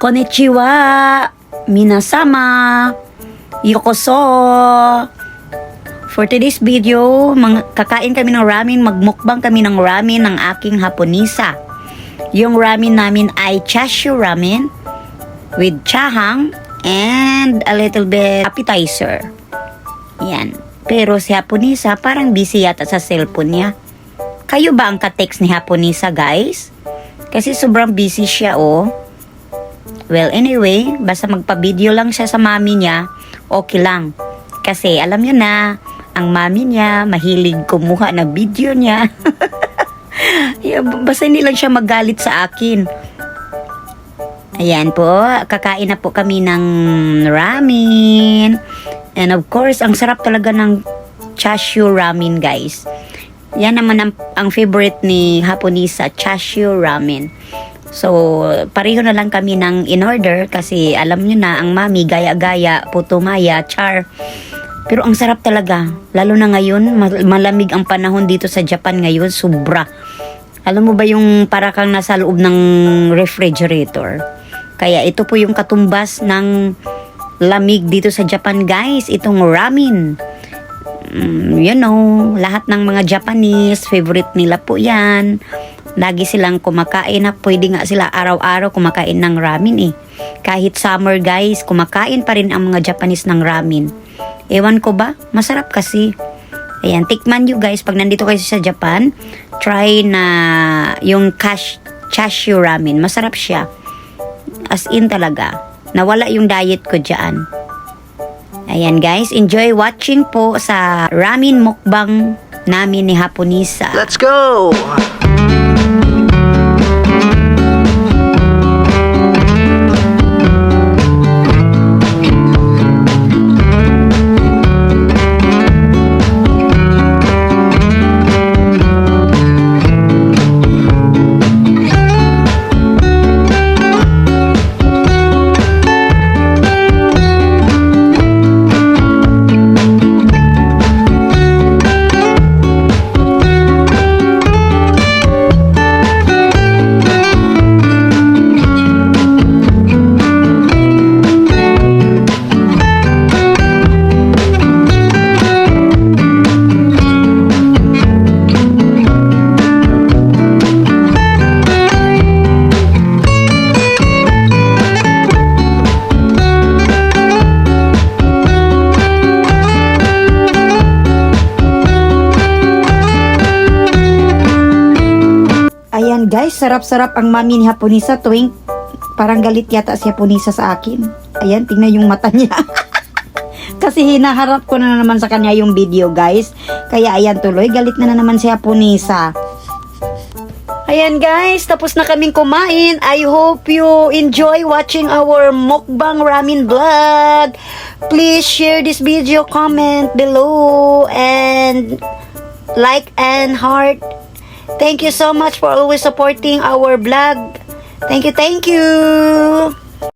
Konnichiwa! Minasama! Yokoso! For today's video, kakain kami ng ramen, magmukbang kami ng ramen ng aking Haponisa. Yung ramen namin ay chashu ramen with chahang and a little bit appetizer. Yan. Pero si Haponisa parang busy yata sa cellphone niya. Kayo ba ang ka-text ni Haponisa guys? Kasi sobrang busy siya oh. Well, anyway, basta magpa-video lang siya sa mami niya, okay lang. Kasi alam niyo na, ang mami niya mahilig kumuha ng video niya. Yeah, basta hindi lang siya magalit sa akin. Ayan po, kakain na po kami ng ramen. And of course, ang sarap talaga ng chashu ramen guys. Yan naman ang, ang favorite ni Haponisa, chashu ramen. So, pareho na lang kami ng in-order kasi alam nyo na, ang mami, gaya-gaya, putumaya, char. Pero ang sarap talaga. Lalo na ngayon, mal- malamig ang panahon dito sa Japan ngayon, sobra. Alam mo ba yung para kang nasa loob ng refrigerator? Kaya ito po yung katumbas ng lamig dito sa Japan guys, itong ramen. Mm, you know, lahat ng mga Japanese, favorite nila po yan. Lagi silang kumakain na pwede nga sila araw-araw kumakain ng ramen eh. Kahit summer guys, kumakain pa rin ang mga Japanese ng ramen. Ewan ko ba? Masarap kasi. Ayan, tikman nyo guys pag nandito kayo sa Japan, try na yung cash, chashu ramen. Masarap siya. As in talaga. Nawala yung diet ko dyan. Ayan guys, enjoy watching po sa ramen mukbang namin ni Haponisa. Let's go! Guys, sarap-sarap ang mami ni Haponisa tuwing parang galit yata si Haponisa sa akin. Ayan, tingnan yung mata niya. Kasi hinaharap ko na naman sa kanya yung video guys. Kaya ayan tuloy, galit na, na naman si Haponisa. Ayan guys, tapos na kaming kumain. I hope you enjoy watching our mukbang ramen vlog. Please share this video, comment below, and like and heart. Thank you so much for always supporting our vlog. Thank you, thank you.